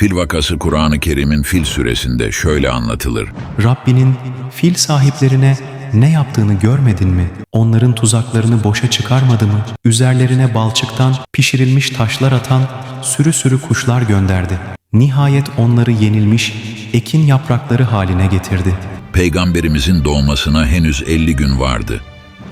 Fil vakası Kur'an-ı Kerim'in Fil suresinde şöyle anlatılır. Rabbinin fil sahiplerine ne yaptığını görmedin mi? Onların tuzaklarını boşa çıkarmadı mı? Üzerlerine balçıktan pişirilmiş taşlar atan sürü sürü kuşlar gönderdi. Nihayet onları yenilmiş ekin yaprakları haline getirdi. Peygamberimizin doğmasına henüz 50 gün vardı.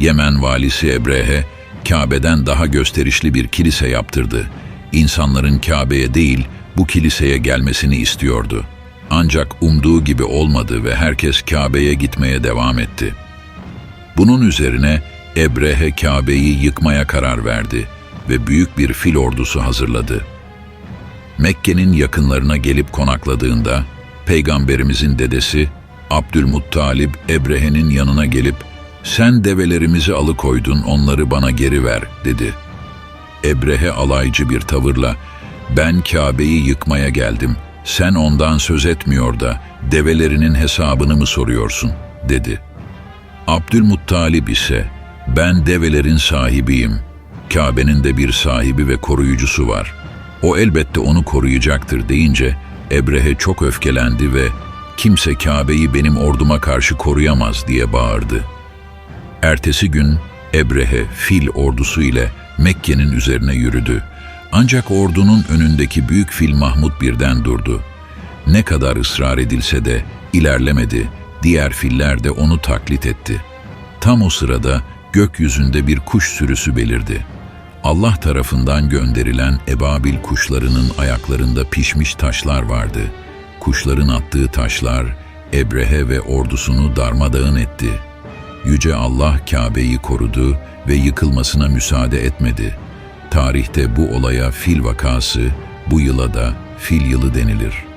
Yemen valisi Ebrehe, Kabe'den daha gösterişli bir kilise yaptırdı. İnsanların Kabe'ye değil, bu kiliseye gelmesini istiyordu. Ancak umduğu gibi olmadı ve herkes Kabe'ye gitmeye devam etti. Bunun üzerine Ebrehe Kabe'yi yıkmaya karar verdi ve büyük bir fil ordusu hazırladı. Mekke'nin yakınlarına gelip konakladığında Peygamberimizin dedesi Abdülmuttalib Ebrehe'nin yanına gelip "Sen develerimizi alıkoydun, onları bana geri ver." dedi. Ebrehe alaycı bir tavırla "Ben Kabe'yi yıkmaya geldim. Sen ondan söz etmiyor da develerinin hesabını mı soruyorsun?" dedi. Abdülmuttalib ise ben develerin sahibiyim. Kabe'nin de bir sahibi ve koruyucusu var. O elbette onu koruyacaktır deyince Ebrehe çok öfkelendi ve kimse Kabe'yi benim orduma karşı koruyamaz diye bağırdı. Ertesi gün Ebrehe fil ordusu ile Mekke'nin üzerine yürüdü. Ancak ordunun önündeki büyük fil Mahmud birden durdu. Ne kadar ısrar edilse de ilerlemedi. Diğer filler de onu taklit etti. Tam o sırada gökyüzünde bir kuş sürüsü belirdi. Allah tarafından gönderilen ebabil kuşlarının ayaklarında pişmiş taşlar vardı. Kuşların attığı taşlar Ebrehe ve ordusunu darmadağın etti. Yüce Allah Kabe'yi korudu ve yıkılmasına müsaade etmedi. Tarihte bu olaya fil vakası, bu yıla da fil yılı denilir.''